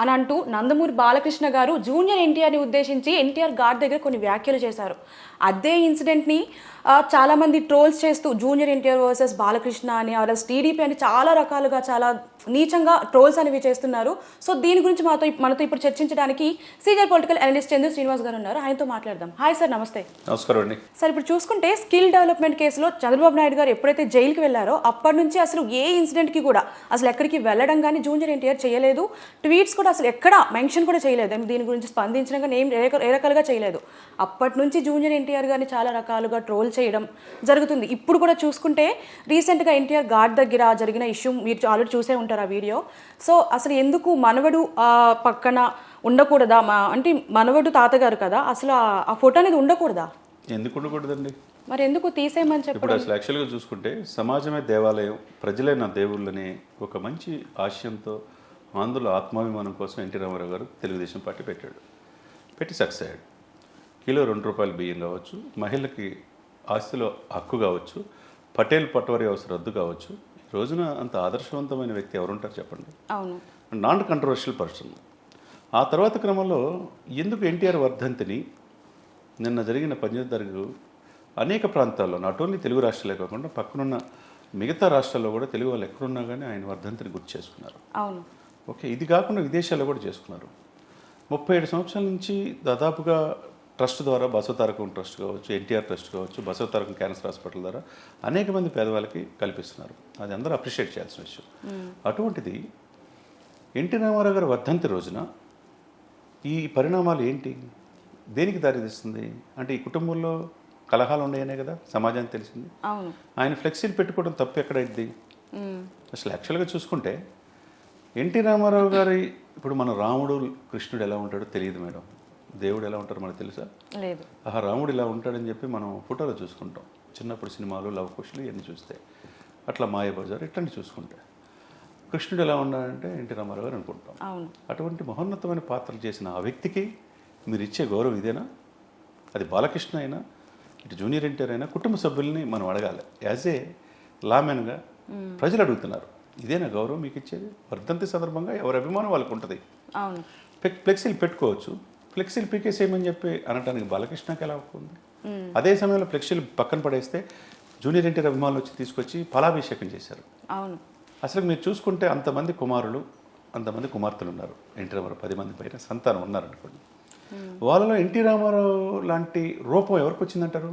అని అంటూ నందమూరి బాలకృష్ణ గారు జూనియర్ ఎన్టీఆర్ని ఉద్దేశించి ఎన్టీఆర్ గార్డ్ దగ్గర కొన్ని వ్యాఖ్యలు చేశారు. అదే ఇన్సిడెంట్ని చాలామంది ట్రోల్స్ చేస్తూ జూనియర్ ఎన్టీఆర్ వర్సెస్ బాలకృష్ణ అని ఆర్ఎస్ టీడీపీ అని చాలా రకాలుగా చాలా నీచంగా ట్రోల్స్ అనేవి చేస్తున్నారు. సో దీని గురించి మాతో మనతో ఇప్పుడు చర్చించడానికి senior political analyst Chandra Srinivas గారు ఉన్నారు. ఆయనతో మాట్లాడదాం. హాయ్ సార్ నమస్తే. నమస్కారం అండి. సార్ ఇప్పుడు చూసుకుంటే స్కిల్ డెవలప్మెంట్ కేసులో చంద్రబాబు నాయుడు గారు ఎప్పుడైతే జైలుకి వెళ్ళారో అప్పటి నుంచి అసలు ఏ ఇన్సిడెంట్కి కూడా అసలు ఎక్కడికి వెళ్ళడం కానీ జూనియర్ ఎన్టీఆర్ చేయలేదు. ట్వీట్స్ కూడా అసలు ఎక్కడ మెన్షన్ కూడా చేయలేదు. దీని గురించి స్పందించడం కానీ ఏం ఏ రక- ఏ రకాలుగా చేయలేదు. అప్పటి నుంచి జూనియర్ ఎన్టీఆర్ గారిని చాలా రకాలుగా ట్రోల్ చేయడం జరుగుతుంది. ఇప్పుడు కూడా చూసుకుంటే రీసెంట్గా ఎన్టీఆర్ గార్డ్ దగ్గర జరిగిన ఇష్యూ మీరు ఆల్రెడీ చూసే ఉంటారు ఆ వీడియో. సో అసలు ఎందుకు మనవడు ఆ పక్కన ఉండకూడదా? మా అంటే మనవడు తాతగారు కదా అసలు ఆ- ఆ ఫోటో అనేది ఉండకూడదా? ఎందుకు ఉండకూడదండి? మరి ఎందుకు తీసేయమని చెప్పి ఇప్పుడు అసలు యాక్చువల్గా చూసుకుంటే సమాజమే దేవాలయం ప్రజలే నా దేవుళ్ళని ఒక మంచి ఆశయంతో ఆంధ్రుల ఆత్మాభిమానం కోసం ఎన్టీ రామారావు గారు తెలుగుదేశం పార్టీ పెట్టాడు. పెట్టి సక్సెస్ అయ్యాడు. కిలో రెండు రూపాయల బియ్యం కావచ్చు మహిళకి ఆస్తిలో హక్కు కావచ్చు పటేల్ పటవారి అవసరం రద్దు కావచ్చు. రోజున అంత ఆదర్శవంతమైన వ్యక్తి ఎవరుంటారు చెప్పండి? అవును. నాన్ కంట్రవర్షియల్ పర్సన్ ఆ తర్వాత క్రమంలో ఎందుకు ఎన్టీఆర్ వర్ధంతిని నిన్న జరిగిన పంచాయతీ తరగతి అనేక ప్రాంతాల్లో నాట్ ఓన్లీ తెలుగు రాష్ట్రాలే కాకుండా పక్కనున్న మిగతా రాష్ట్రాల్లో కూడా తెలుగు వాళ్ళు ఎక్కడున్నా కానీ ఆయన వర్ధంతిని గుర్తు చేసుకున్నారు. అవును. ఓకే ఇది కాకుండా విదేశాల్లో కూడా చేసుకున్నారు. ముప్పై ఏడు సంవత్సరాల నుంచి దాదాపుగా ట్రస్ట్ ద్వారా బసవతారకం ట్రస్ట్ కావచ్చు ఎన్టీఆర్ ట్రస్ట్ కావచ్చు బసవతారకం క్యాన్సర్ హాస్పిటల్ ద్వారా అనేక మంది పేదవాళ్ళకి కల్పిస్తున్నారు. అది అందరూ అప్రిషియేట్ చేయాల్సిన విషయం. అటువంటిది ఎన్టీ రామారావు గారి వర్ధంతి రోజున ఈ పరిణామాలు ఏంటి? దేనికి దారితీస్తుంది? అంటే ఈ కుటుంబంలో కలహాలు ఉన్నాయనే కదా సమాజానికి తెలిసింది. ఆయన ఫ్లెక్సీలు పెట్టుకోవడం తప్పు ఎక్కడైంది. అసలు యాక్చువల్గా చూసుకుంటే ఎన్టీ రామారావు గారి ఇప్పుడు మన రాముడు కృష్ణుడు ఎలా ఉంటాడో తెలియదు మేడం. దేవుడు ఎలా ఉంటారో మనకు తెలుసా? లేదు. ఆహా రాముడు ఇలా ఉంటాడని చెప్పి మనం ఫోటోలో చూసుకుంటాం. చిన్నప్పుడు సినిమాలు లవ్ కుషులు ఇవన్నీ చూస్తే. అట్లా మాయబజార్ ఇట్లాంటి చూసుకుంటే. కృష్ణుడు ఎలా ఉన్నాడంటే ఎన్టీ రామారావు గారు అనుకుంటాం. అటువంటి మహోన్నతమైన పాత్రలు చేసిన ఆ వ్యక్తికి మీరు ఇచ్చే గౌరవం ఇదేనా? అది బాలకృష్ణ అయినా ఇటు జూనియర్ ఎన్టీఆర్ అయినా కుటుంబ సభ్యుల్ని మనం అడగాలి. యాజ్ ఏ లామెన్గా ప్రజలు అడుగుతున్నారు. ఇదేనా గౌరవం మీకు ఇచ్చేది వర్ధంతి సందర్భంగా ఎవరి అభిమానం వాళ్ళకు ఉంటుంది అవును ఫ్లెక్సీలు పెట్టుకోవచ్చు. ఫ్లెక్సీలు పీకేసేయమని చెప్పి అనటానికి బాలకృష్ణకి ఎలా ఉంది? అదే సమయంలో ఫ్లెక్సీలు పక్కన పడేస్తే జూనియర్ ఎన్టీఆర్ అభిమానులు వచ్చి తీసుకొచ్చి ఫలాభిషేకం చేశారు. అవును. అసలు మీరు చూసుకుంటే అంతమంది కుమారులు అంతమంది కుమార్తెలు ఉన్నారు ఎన్టీ రామారావు పది మంది పైన సంతానం ఉన్నారు అనుకోండి వాళ్ళలో ఎన్టీ రామారావు లాంటి రూపం ఎవరికి వచ్చిందంటారు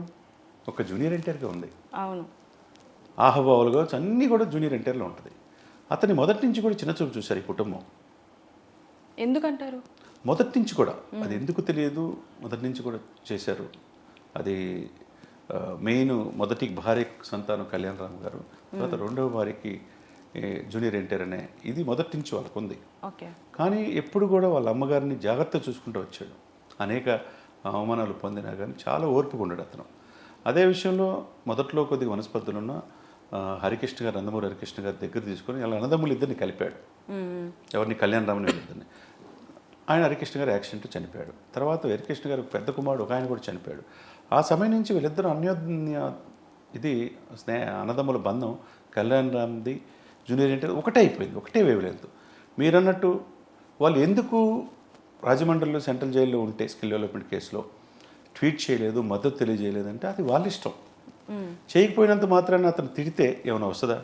ఒక జూనియర్ ఎన్టీఆర్గా ఉంది. అవును. ఆహభావాలు కావచ్చు అన్నీ కూడా జూనియర్ ఎన్టీఆర్లో ఉంటుంది. అతన్ని మొదటి నుంచి కూడా చిన్న చూపు చూశారు ఈ కుటుంబం. ఎందుకంటారు? మొదటి నుంచి కూడా. అది ఎందుకు తెలియదు? మొదటి నుంచి కూడా చేశారు. అది మెయిన్ మొదటి భార్య సంతానం కళ్యాణ్ రామ్ గారు తర్వాత రెండవ భార్యకి జూనియర్ ఎన్టీఆర్ అనే. ఇది మొదటి నుంచి వాళ్ళకు ఉంది కానీ ఎప్పుడు కూడా వాళ్ళ అమ్మగారిని జాగ్రత్త చూసుకుంటూ వచ్చాడు. అనేక అవమానాలు పొందినా కానీ చాలా ఓర్పుగా ఉన్నాడు అతను. అదే విషయంలో మొదట్లో కొద్దిగా వనస్పతులున్న హరికృష్ణ గారు నందమూరి హరికృష్ణ గారి దగ్గర తీసుకొని వాళ్ళ అన్నదమ్ములు ఇద్దరిని కలిపాడు. ఎవరిని? కళ్యాణ రామని ఇద్దరిని. ఆయన హరికృష్ణ గారు యాక్సిడెంట్ చనిపోయాడు. తర్వాత హరికృష్ణ గారు పెద్ద కుమారుడు ఒక ఆయన కూడా చనిపోయాడు. ఆ సమయం నుంచి వీళ్ళిద్దరూ అన్యోన్య ఇది స్నేహ అన్నదమ్ముల బంధం కళ్యాణ్ రామ్ది జూనియర్ ఏంటంటే ఒకటే అయిపోయింది ఒకటే వేవ్లెంత్ మీరన్నట్టు వాళ్ళు ఎందుకు రాజమండ్రిలో సెంట్రల్ జైల్లో ఉంటే స్కిల్ డెవలప్మెంట్ కేసులో ట్వీట్ చేయలేదు మద్దతు తెలియజేయలేదు అంటే అది వాళ్ళ ఇష్టం. చేయకపోయినంత మాత్రాన అతను తిడితే ఏమైనా వస్తుందా?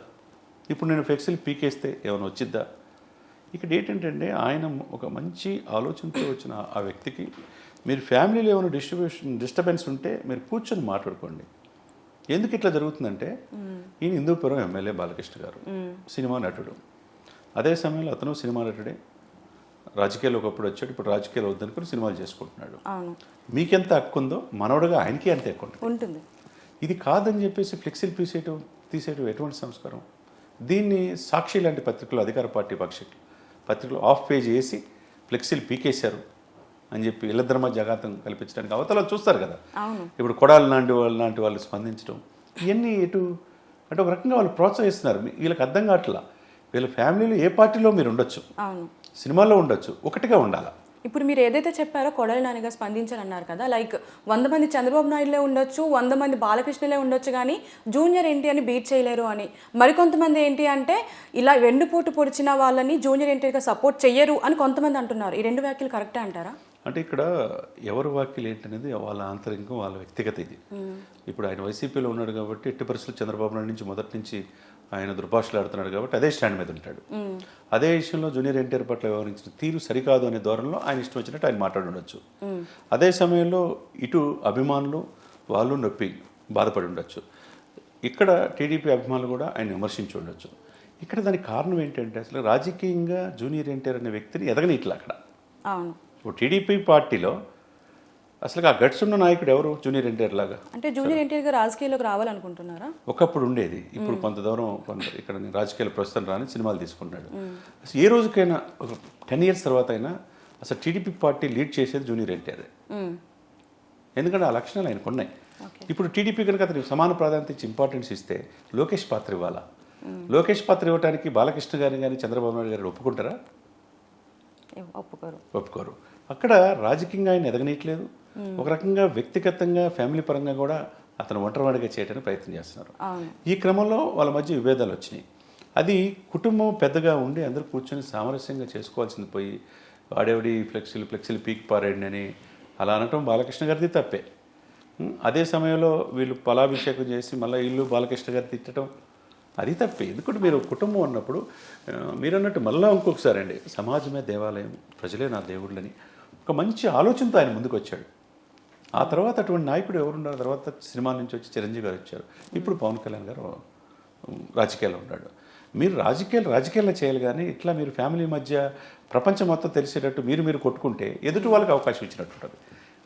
ఇప్పుడు నేను ఫ్లెక్సీలు పీకేస్తే ఏమైనా వచ్చిద్దా? ఇక్కడ ఏంటంటే ఆయన ఒక మంచి ఆలోచనతో వచ్చిన ఆ వ్యక్తికి మీరు ఫ్యామిలీలో ఏమైనా డిస్ట్రిబ్యూషన్ డిస్టర్బెన్స్ ఉంటే మీరు కూర్చొని మాట్లాడుకోండి. ఎందుకు ఇట్లా జరుగుతుందంటే ఈయన హిందూపురం ఎమ్మెల్యే బాలకృష్ణ గారు సినిమా నటుడు. అదే సమయంలో అతను సినిమా నటుడే. రాజకీయాలు ఒకప్పుడు వచ్చాడు ఇప్పుడు రాజకీయాలు వద్దనుకుని సినిమాలు చేసుకుంటున్నాడు. మీకెంత హక్కు ఉందో మనవడుగా ఆయనకి అంతే హక్కు ఉంటుంది. ఇది కాదని చెప్పేసి ఫ్లెక్సీలు తీసేయటం తీసేయటం ఎటువంటి సంస్కారం? దీన్ని సాక్షి లాంటి పత్రికలు అధికార పార్టీ పక్ష పత్రికలు ఆఫ్ పేజ్ వేసి ఫ్లెక్సీలు పీకేశారు అని చెప్పి ఇళ్ళద్దరి మధ్య జగాతం కల్పించడానికి అవతల చూస్తారు కదా. ఇప్పుడు కొడాలి లాంటి వాళ్ళు లాంటి వాళ్ళు స్పందించడం ఇవన్నీ ఎటు అంటే ఒక రకంగా వాళ్ళు ప్రోత్సహిస్తున్నారు. వీళ్ళకి అర్థం కావట్లా. వీళ్ళ ఫ్యామిలీలో ఏ పార్టీలో మీరు ఉండొచ్చు? సినిమాల్లో ఉండొచ్చు. ఒకటిగా ఉండాలి? ఇప్పుడు మీరు ఏదైతే చెప్పారో కొడలి నానిగా స్పందించారన్నారు కదా లైక్ వంద మంది చంద్రబాబు నాయుడులే ఉండొచ్చు వంద మంది బాలకృష్ణలే ఉండొచ్చు కానీ జూనియర్ ఏంటి అని బీట్ చేయలేరు అని. మరికొంతమంది ఏంటి అంటే ఇలా వెండుపోటు పొడిచిన వాళ్ళని జూనియర్ ఎన్టీఆర్గా సపోర్ట్ చెయ్యరు అని కొంతమంది అంటున్నారు. ఈ రెండు వ్యాఖ్యలు కరెక్టే అంటారా? అంటే ఇక్కడ ఎవరు వాక్యలు ఏంటనేది వాళ్ళ ఆంతరికం వాళ్ళ వ్యక్తిగత ఇది. ఇప్పుడు ఆయన వైసీపీలో ఉన్నాడు కాబట్టి ఎట్టి పరిస్థితులు చంద్రబాబు నాయుడు నుంచి మొదటి నుంచి ఆయన దుర్భాషలు ఆడుతున్నాడు కాబట్టి అదే స్టాండ్ మీద ఉంటాడు. అదే విషయంలో జూనియర్ ఎన్టీఆర్ పట్ల వ్యవహరించిన తీరు సరికాదు అనే ధోరణిలో ఆయన ఇష్టం వచ్చినట్టు ఆయన మాట్లాడుండొచ్చు. అదే సమయంలో ఇటు అభిమానులు వాళ్ళు నొప్పి బాధపడి ఉండొచ్చు. ఇక్కడ టీడీపీ అభిమానులు కూడా ఆయన విమర్శించి ఉండొచ్చు. ఇక్కడ దానికి కారణం ఏంటంటే అసలు రాజకీయంగా జూనియర్ ఎన్టీఆర్ అనే వ్యక్తిని ఎదగనిట్లా అక్కడ. అవును. ఇప్పుడు టీడీపీ పార్టీలో అసలు ఆ గట్స్ ఉన్న నాయకుడు ఎవరు? జూనియర్ ఎన్టీఆర్ లాగా. అంటే జూనియర్ ఎన్టీఆర్ రాజకీయాల్లోకి రావాలనుకుంటున్నారా? ఒకప్పుడు ఉండేది. ఇప్పుడు కొంత దూరం కొంత ఇక్కడ నేను రాజకీయాలు ప్రస్తుతం రాని సినిమాలు తీసుకున్నాడు అసలు ఏ రోజుకైనా ఒక టెన్ ఇయర్స్ తర్వాత అయినా అసలు టీడీపీ పార్టీ లీడ్ చేసేది జూనియర్ ఎన్టీఆర్. ఎందుకంటే ఆ లక్షణాలు ఆయనకు ఉన్నాయి. ఇప్పుడు టీడీపీ కనుక అతనికి సమాన ప్రాధాన్యత ఇచ్చి ఇంపార్టెన్స్ ఇస్తే లోకేష్ పాత్ర ఇవ్వాలా? లోకేష్ పాత్ర ఇవ్వడానికి బాలకృష్ణ గారిని కానీ చంద్రబాబు నాయుడు గారిని ఒప్పుకుంటారా? ఒప్పుకోరు. ఒప్పుకోరు. అక్కడ రాజకీయంగా ఆయన ఎదగనీయట్లేదు. ఒక రకంగా వ్యక్తిగతంగా ఫ్యామిలీ పరంగా కూడా అతను ఒంటరివాడిగా చేయడానికి ప్రయత్నం చేస్తున్నారు. ఈ క్రమంలో వాళ్ళ మధ్య విభేదాలు వచ్చినాయి. అది కుటుంబం పెద్దగా ఉండి అందరూ కూర్చొని సామరస్యంగా చేసుకోవాల్సింది పోయి వాడేవిడి ఫ్లెక్సీలు ఫ్లెక్సీలు పీక్ పారాయణ అని అలా అనటం బాలకృష్ణ గారిది తప్పే. అదే సమయంలో వీళ్ళు పలాభిషేకం చేసి మళ్ళీ ఇల్లు బాలకృష్ణ గారు తిట్టడం అది తప్పే. ఎందుకంటే మీరు కుటుంబం అన్నప్పుడు ఆ, మీరు అన్నట్టు మళ్ళీ ఇంకొకసారి అండి సమాజమే దేవాలయం ప్రజలే నా దేవుళ్ళని. ఒక మంచి ఆలోచనతో ఆయన ముందుకు వచ్చాడు ఆ తర్వాత అటువంటి నాయకుడు ఎవరున్నారు తర్వాత సినిమా నుంచి వచ్చి చిరంజీవి గారు వచ్చారు. ఇప్పుడు పవన్ కళ్యాణ్ గారు రాజకీయాల్లో ఉన్నాడు. మీరు రాజకీయాలు రాజకీయాల్లో చేయాలి కానీ ఇట్లా మీరు ఫ్యామిలీ మధ్య ప్రపంచం మొత్తం తెలిసేటట్టు మీరు మీరు కొట్టుకుంటే ఎదుటి వాళ్ళకి అవకాశం ఇచ్చినట్టు ఉంటుంది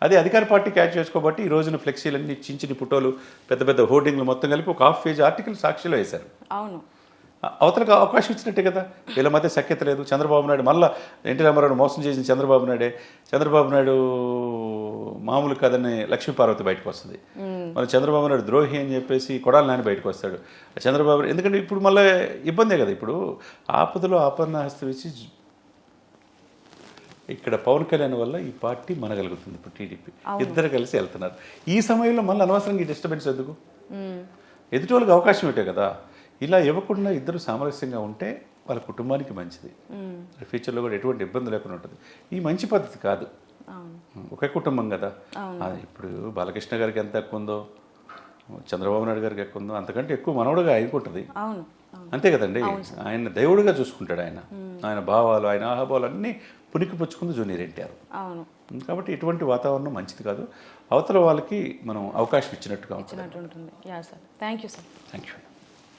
అదే అధికార పార్టీ క్యాచ్ చేసుకోబట్టి ఈ రోజున ఫ్లెక్సీలన్నీ చిన్న చిన్న ఫోటోలు పెద్ద పెద్ద హోర్డింగ్లు మొత్తం కలిపి ఒక హాఫ్ పేజ్ ఆర్టికల్ సాక్షిలో వేశారు. అవును. అవతలకు అవకాశం ఇచ్చినట్టే కదా. వీళ్ళ మధ్య సఖ్యత లేదు. చంద్రబాబు నాయుడు మళ్ళీ ఎన్టీ రామారావు మోసం చేసిన చంద్రబాబు నాయుడే. చంద్రబాబు నాయుడు మామూలు కథని లక్ష్మీపార్వతి బయటకు వస్తుంది. మరి చంద్రబాబు నాయుడు ద్రోహి అని చెప్పేసి కొడాలి నాని బయటకు వస్తాడు. చంద్రబాబు ఎందుకంటే ఇప్పుడు మళ్ళీ ఇబ్బందే కదా ఇప్పుడు. ఆపదలో ఆపన్న హస్తం ఇచ్చి ఇక్కడ పవన్ కళ్యాణ్ వల్ల ఈ పార్టీ మనగలుగుతుంది ఇప్పుడు టీడీపీ. ఇద్దరు కలిసి వెళ్తున్నారు. ఈ సమయంలో మళ్ళీ అనవసరంగా ఈ డిస్టర్బెన్స్ ఎందుకు. ఎదుటి వాళ్ళకి అవకాశం ఇట్టే కదా. ఇలా ఇవ్వకుండా ఇద్దరు సామరస్యంగా ఉంటే వాళ్ళ కుటుంబానికి మంచిది. ఫ్యూచర్లో కూడా ఎటువంటి ఇబ్బంది లేకుండా ఉంటుంది. ఈ మంచి పద్ధతి కాదు. ఒకే కుటుంబం కదా. ఇప్పుడు బాలకృష్ణ గారికి ఎంత ఎక్కువ ఉందో చంద్రబాబు నాయుడు గారికి ఎక్కువ ఉందో అంతకంటే ఎక్కువ మనవడుగా ఆయనకుంటుంది అంతే కదండి? ఆయన దేవుడిగా చూసుకుంటాడు ఆయన. ఆయన భావాలు ఆయన ఆహాభావాలు అన్నీ పునికి పుచ్చుకుంది జూనియర్ ఎన్టీఆర్. కాబట్టి ఇటువంటి వాతావరణం మంచిది కాదు. అవతల వాళ్ళకి మనం అవకాశం ఇచ్చినట్టుగా ఉంటుంది. Thank you sir. Thank you